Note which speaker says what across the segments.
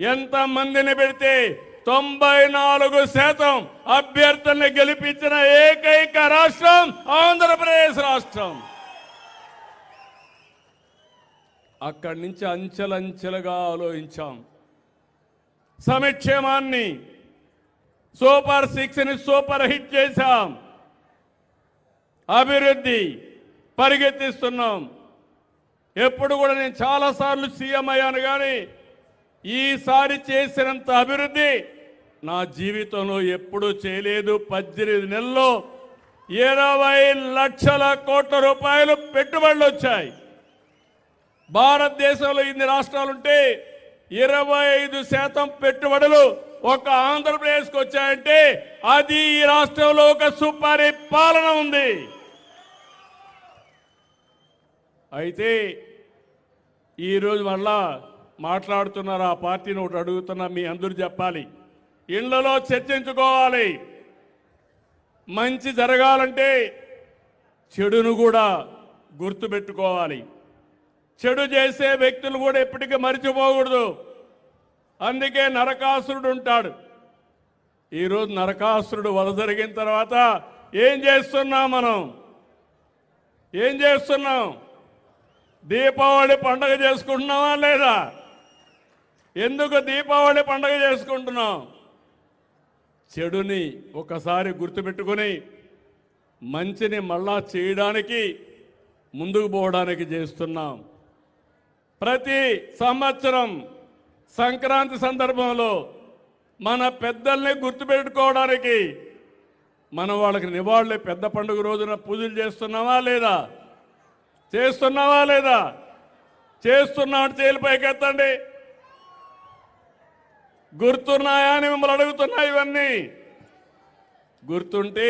Speaker 1: ఎంతమందిని పెడితే తొంభై నాలుగు శాతం అభ్యర్థుల్ని గెలిపించిన ఏకైక రాష్ట్రం ఆంధ్రప్రదేశ్ రాష్ట్రం. అక్కడి నుంచి అంచెలంచెలుగా ఆలోచించాం. సమక్షేమాన్ని సూపర్ సిక్స్ని సూపర్ హిట్ చేశాం. అభివృద్ధి పరిగెత్తిస్తున్నాం. ఎప్పుడు కూడా నేను చాలాసార్లు సీఎం అయ్యాను కానీ ఈసారి చేసినంత అభివృద్ధి నా జీవితంలో ఎప్పుడూ చేయలేదు. పద్దెనిమిది నెలల్లో ఇరవై లక్షల కోట్ల రూపాయలు పెట్టుబడులు వచ్చాయి. భారతదేశంలో ఇన్ని రాష్ట్రాలుంటే ఇరవై ఐదు శాతం పెట్టుబడులు ఒక ఆంధ్రప్రదేశ్కి వచ్చాయంటే అది ఈ రాష్ట్రంలో ఒక సుపరిపాలన ఉంది. అయితే ఈరోజు మళ్ళా మాట్లాడుతున్నారు ఆ పార్టీని ఒకటి అడుగుతున్నా మీ అందరూ చెప్పాలి. ఇళ్ళలో చర్చించుకోవాలి. మంచి జరగాలంటే చెడును కూడా గుర్తుపెట్టుకోవాలి. చెడు చేసే వ్యక్తులు కూడా ఎప్పటికీ మరిచిపోకూడదు. అందుకే నరకాసురుడు ఉంటాడు. ఈరోజు నరకాసురుడు వద జరిగిన తర్వాత ఏం చేస్తున్నాం మనం? ఏం చేస్తున్నాం? దీపావళి పండగ చేసుకుంటున్నావా లేదా? ఎందుకు దీపావళి పండగ చేసుకుంటున్నాం? చెడుని ఒకసారి గుర్తుపెట్టుకొని మంచిని మళ్ళా చేయడానికి ముందుకు పోవడానికి చేస్తున్నాం. ప్రతి సంవత్సరం సంక్రాంతి సందర్భంలో మన పెద్దల్ని గుర్తుపెట్టుకోవడానికి మనం వాళ్ళకి నివాళులు పెద్ద పండుగ రోజున పూజలు చేస్తున్నావా లేదా? చేస్తున్నావా లేదా? చేస్తున్నాడు చేలు పైకెత్తండి. గుర్తున్నాయా అని మిమ్మల్ని అడుగుతున్నా ఇవన్నీ. గుర్తుంటే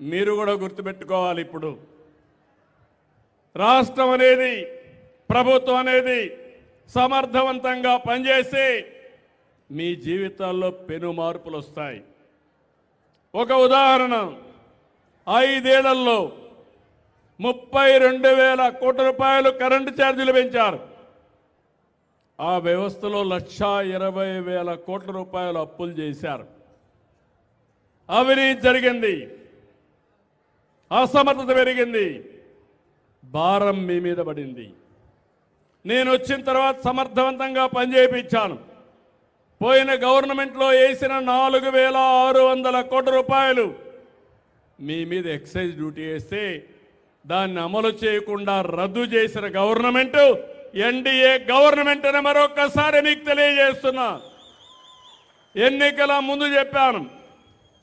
Speaker 1: మీరు కూడా గుర్తుపెట్టుకోవాలి ఇప్పుడు. రాష్ట్రం అనేది ప్రభుత్వం అనేది సమర్థవంతంగా పనిచేసి మీ జీవితాల్లో పెను మార్పులు వస్తాయి. ఒక ఉదాహరణ ఐదేళ్ళలో ముప్పై రెండు వేల కోట్ల రూపాయలు కరెంటు ఛార్జీలు పెంచారు. ఆ వ్యవస్థలో లక్షా ఇరవై వేల కోట్ల రూపాయలు అప్పులు చేశారు. అవినీతి జరిగింది. అసమర్థత పెరిగింది. భారం మీ మీద పడింది. నేను వచ్చిన తర్వాత సమర్థవంతంగా పనిచేయించాను పోయిన గవర్నమెంట్లో వేసిన నాలుగు వేల ఆరు వందల కోట్ల రూపాయలు మీ మీద ఎక్సైజ్ డ్యూటీ వేస్తే దాన్ని అమలు చేయకుండా రద్దు చేసిన గవర్నమెంటు ఎన్డీఏ గవర్నమెంట్ అని మరొకసారి మీకు తెలియజేస్తున్నా. ఎన్నికల ముందు చెప్పాను.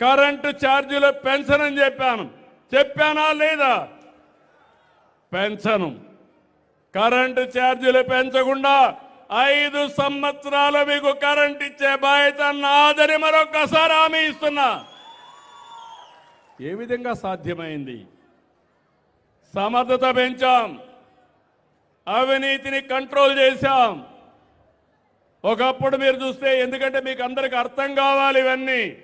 Speaker 1: కరెంటు ఛార్జీలు పెన్షన్ అని చెప్పాను. చెప్పానా లేదా? పెంచను. కరెంటు ఛార్జీలు పెంచకుండా ఐదు సంవత్సరాలు మీకు కరెంట్ ఇచ్చే బాధ్యత నాదని మరొకసారి హామీ ఇస్తున్నా. ఏ విధంగా సాధ్యమైంది? సమర్థత పెంచాం. అవినీతిని కంట్రోల్ చేశాం. ఒకప్పుడు మీరు చూస్తే ఎందుకంటే మీకు అందరికి అర్థం కావాలి ఇవన్నీ.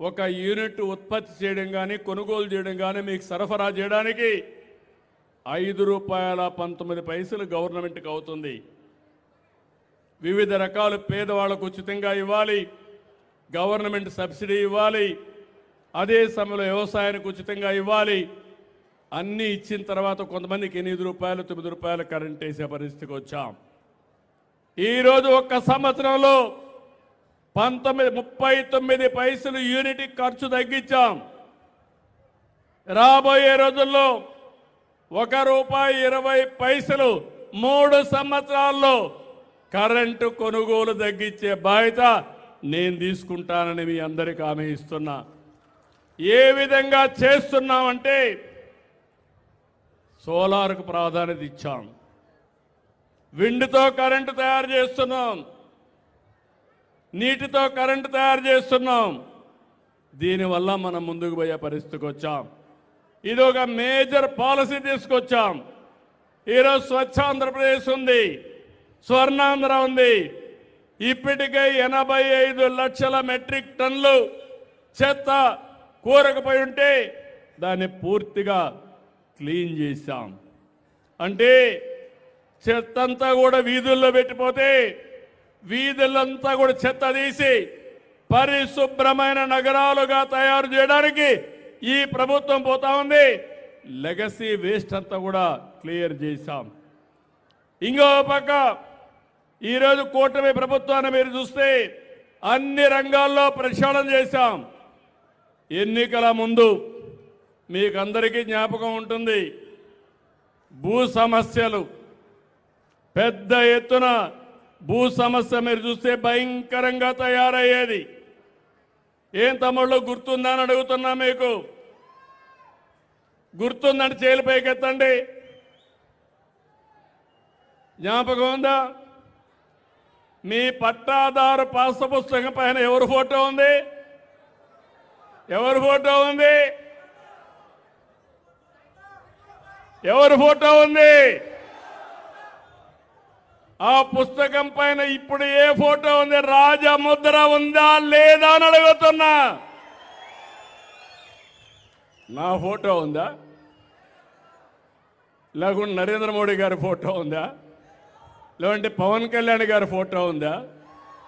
Speaker 1: ఒక యూనిట్ ఉత్పత్తి చేయడం కానీ కొనుగోలు చేయడం కానీ మీకు సరఫరా చేయడానికి ఐదు రూపాయల పంతొమ్మిది పైసలు గవర్నమెంట్కి అవుతుంది. వివిధ రకాల పేదవాళ్ళకు ఉచితంగా ఇవ్వాలి. గవర్నమెంట్ సబ్సిడీ ఇవ్వాలి. అదే సమయంలో వ్యవసాయానికి ఉచితంగా ఇవ్వాలి. అన్నీ ఇచ్చిన తర్వాత కొంతమందికి ఎనిమిది రూపాయలు తొమ్మిది రూపాయలు కరెంట్ వేసే పరిస్థితికి వచ్చాం. ఈరోజు ఒక్క సంవత్సరంలో పంతొమ్మిది ముప్పై తొమ్మిది పైసలు యూనిట్ ఖర్చు తగ్గించాం. రాబోయే రోజుల్లో ఒక రూపాయి ఇరవై పైసలు మూడు సంవత్సరాల్లో కరెంటు కొనుగోలు తగ్గించే బాధ్యత నేను తీసుకుంటానని మీ అందరికీ హామీ ఇస్తున్నా. ఏ విధంగా చేస్తున్నామంటే సోలార్కు ప్రాధాన్యత ఇచ్చాం. విండ్తో కరెంటు తయారు చేస్తున్నాం. నీటితో కరెంటు తయారు చేస్తున్నాం. దీనివల్ల మనం ముందుకు పోయే పరిస్థితికి వచ్చాం. ఇది ఒక మేజర్ పాలసీ తీసుకొచ్చాం. ఈరోజు స్వచ్ఛ ఆంధ్రప్రదేశ్ ఉంది. స్వర్ణాంధ్ర ఉంది. ఇప్పటికే ఎనభై ఐదు లక్షల మెట్రిక్ టన్నులు చెత్త కూరకపోయి ఉంటే దాన్ని పూర్తిగా క్లీన్ చేశాం. అంటే చెత్త అంతా కూడా వీధుల్లో పెట్టిపోతే వీధులంతా కూడా చెత్త తీసి పరిశుభ్రమైన నగరాలుగా తయారు చేయడానికి ఈ ప్రభుత్వం పోతా ఉంది. లెగసీ వేస్ట్ అంతా కూడా క్లియర్ చేశాం. ఇంకో పక్క ఈరోజు కూటమి ప్రభుత్వాన్ని మీరు చూస్తే అన్ని రంగాల్లో ప్రక్షాళన చేశాం. ఎన్నికల ముందు మీకందరికీ జ్ఞాపకం ఉంటుంది. భూ సమస్యలు. పెద్ద ఎత్తున భూ సమస్య మీరు చూస్తే భయంకరంగా తయారయ్యేది. ఏం తమ్ముళ్ళు గుర్తుందా అని అడుగుతున్నా మీకు. గుర్తుందంటే చేలు పైకెత్తండి. జ్ఞాపకం ఉందా? మీ పట్టాదారు పాస్ పుస్తకం పైన ఎవరి ఫోటో ఉంది? ఎవరి ఫోటో ఉంది? ఎవరి ఫోటో ఉంది? ఆ పుస్తకం పైన ఇప్పుడు ఏ ఫోటో ఉంది? రాజముద్ర ఉందా లేదా అని అడుగుతున్నా. నా ఫోటో ఉందా? లేకుంటే నరేంద్ర మోడీ గారి ఫోటో ఉందా? లేదంటే పవన్ కళ్యాణ్ గారి ఫోటో ఉందా?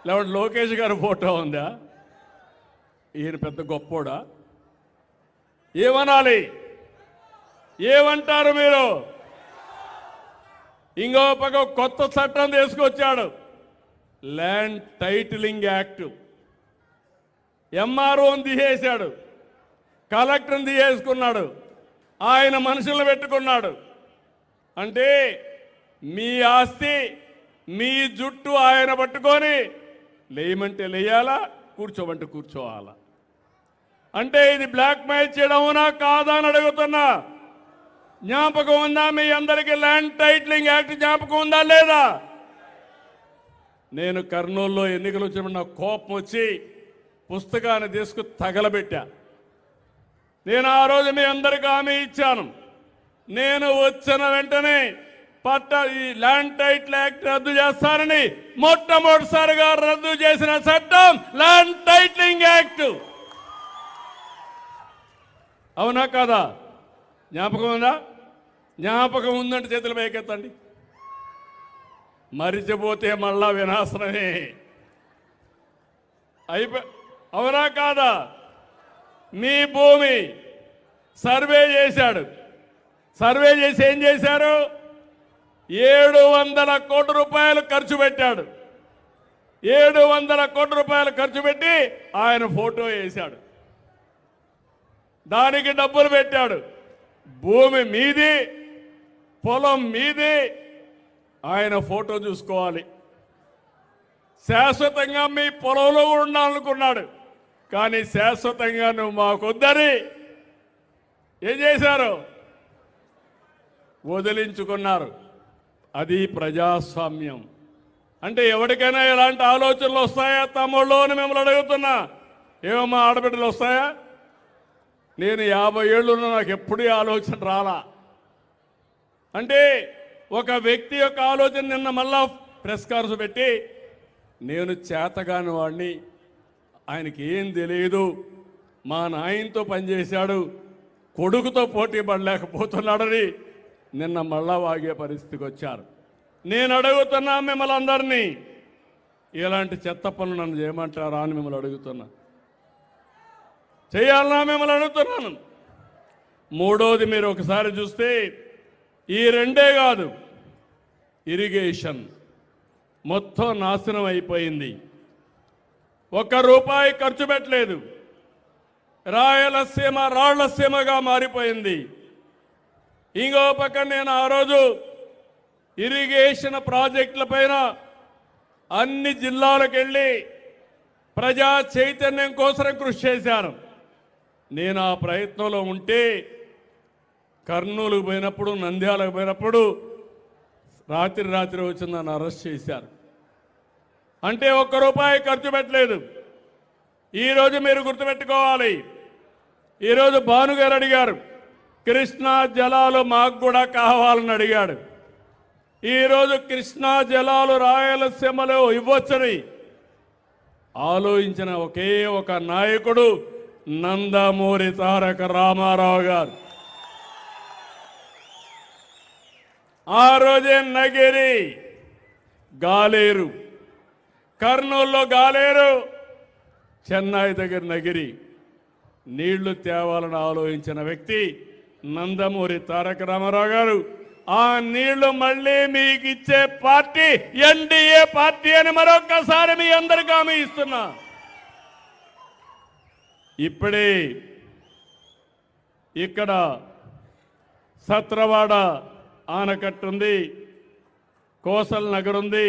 Speaker 1: లేకుంటే లోకేష్ గారి ఫోటో ఉందా? ఈయన పెద్ద గొప్పోడా? ఏమనాలి? ఏమంటారు మీరు? ఇంకో పక్క కొత్త చట్టం తీసుకొచ్చాడు. ల్యాండ్ టైటిలింగ్ యాక్ట్ ఎంఆర్ఓని తీసేశాడు. కలెక్టర్ని తీసేసుకున్నాడు. ఆయన మనుషులను పెట్టుకున్నాడు. అంటే మీ ఆస్తి మీ జుట్టు ఆయన పట్టుకొని లేయమంటే లేయాలా కూర్చోమంటే కూర్చోవాలా? అంటే ఇది బ్లాక్ మెయిల్ చేయడమునా? కాదా అని అడుగుతున్నా. జ్ఞాపకం ఉందా మీ అందరికీ? ల్యాండ్ టైటిలింగ్ యాక్ట్ జ్ఞాపకం ఉందా లేదా? నేను కర్నూలులో ఎన్నికలు వచ్చినప్పుడు నాకు కోపం వచ్చి పుస్తకాన్ని తీసుకు తగలబెట్టా. నేను ఆ రోజు మీ అందరికీ హామీ ఇచ్చాను. నేను వచ్చిన వెంటనే పట్ట ఈ ల్యాండ్ టైటిల్ యాక్ట్ రద్దు చేస్తానని మొట్టమొదటిసారిగా రద్దు చేసిన చట్టం ల్యాండ్ టైటిలింగ్ యాక్ట్ అవునా కాదా? జ్ఞాపకం ఉందా? జ్ఞాపకం ఉందంటే చేతులు పైకెత్తండి. మరిచిపోతే మళ్ళా వినాశనమే. అయిపో అవునా కాదా? మీ భూమి సర్వే చేశాడు. సర్వే చేసి ఏం చేశారు? ఏడు వందల కోట్ల రూపాయలు ఖర్చు పెట్టాడు. ఏడు వందల కోట్ల రూపాయలు ఖర్చు పెట్టి ఆయన ఫోటో వేశాడు. దానికి డబ్బులు పెట్టాడు. భూమి మీది పొలం మీదే ఆయన ఫోటో చూసుకోవాలి. శాశ్వతంగా మీ పొలంలో కూడా ఉండాలనుకున్నాడు. కానీ శాశ్వతంగా నువ్వు మాకొద్దని ఏం చేశారు? వదిలించుకున్నారు. అది ప్రజాస్వామ్యం. అంటే ఎవరికైనా ఎలాంటి ఆలోచనలు వస్తాయా? తమ్ముళ్ళు అని మిమ్మల్ని అడుగుతున్నా. ఏమమ్మా ఆడబిడ్డలు వస్తాయా? నేను యాభై ఏళ్ళున్న నాకు ఎప్పుడూ ఆలోచన రాలా. అంటే ఒక వ్యక్తి యొక్క ఆలోచన నిన్న మళ్ళా ప్రెస్ కార్స్ పెట్టి నేను చేతగాని వాడిని ఆయనకి ఏం తెలియదు మా నాయనతో పనిచేశాడు కొడుకుతో పోటీ పడలేకపోతున్నాడని నిన్న మళ్ళా వాగే పరిస్థితికి వచ్చారు. నేను అడుగుతున్నా మిమ్మల్ని అందరినీ ఇలాంటి చెత్త పనులు నన్ను చేయమంటారా అని మిమ్మల్ని అడుగుతున్నా. చేయాలన్నా మిమ్మల్ని అడుగుతున్నాను. మూడోది మీరు ఒకసారి చూస్తే ఈ రెండే కాదు ఇరిగేషన్ మొత్తం నాశనం అయిపోయింది. ఒక్క రూపాయి ఖర్చు పెట్టలేదు. రాయలసీమ రాళ్ళసీమగా మారిపోయింది. ఇంకో పక్క నేను ఆ రోజు ఇరిగేషన్ ప్రాజెక్టుల పైన అన్ని జిల్లాలకు వెళ్ళి ప్రజా చైతన్యం కోసం కృషి చేశాను. నేను ఆ ప్రయత్నంలో ఉంటే కర్నూలుకు పోయినప్పుడు నంద్యాలకు పోయినప్పుడు రాత్రి రాత్రి వచ్చి నన్ను అరెస్ట్ చేశారు. అంటే ఒక్క రూపాయి ఖర్చు పెట్టలేదు. ఈరోజు మీరు గుర్తుపెట్టుకోవాలి. ఈరోజు భానుగారు అడిగారు కృష్ణా జలాలు మాకు కూడా కావాలని అడిగాడు. ఈరోజు కృష్ణా జలాలు రాయలసీమలో ఇవ్వచ్చని ఆలోచించిన ఒకే ఒక నాయకుడు నందమూరి తారక రామారావు గారు. ఆ రోజే నగిరి గాలేరు. కర్నూలులో గాలేరు చెన్నై దగ్గర నగిరి. నీళ్ళు తేవాలని ఆలోచించిన వ్యక్తి నందమూరి తారక రామారావు గారు ఆ నీళ్ళు మళ్ళీ మీకు ఇచ్చే పార్టీ ఎన్డీఏ పార్టీ అని మరొకసారి మీ అందరికీ హామీ ఇస్తున్నా. ఇప్పుడే ఇక్కడ సత్రవాడ ఆనకట్టు ఉంది కోసల్ నగర్ ఉంది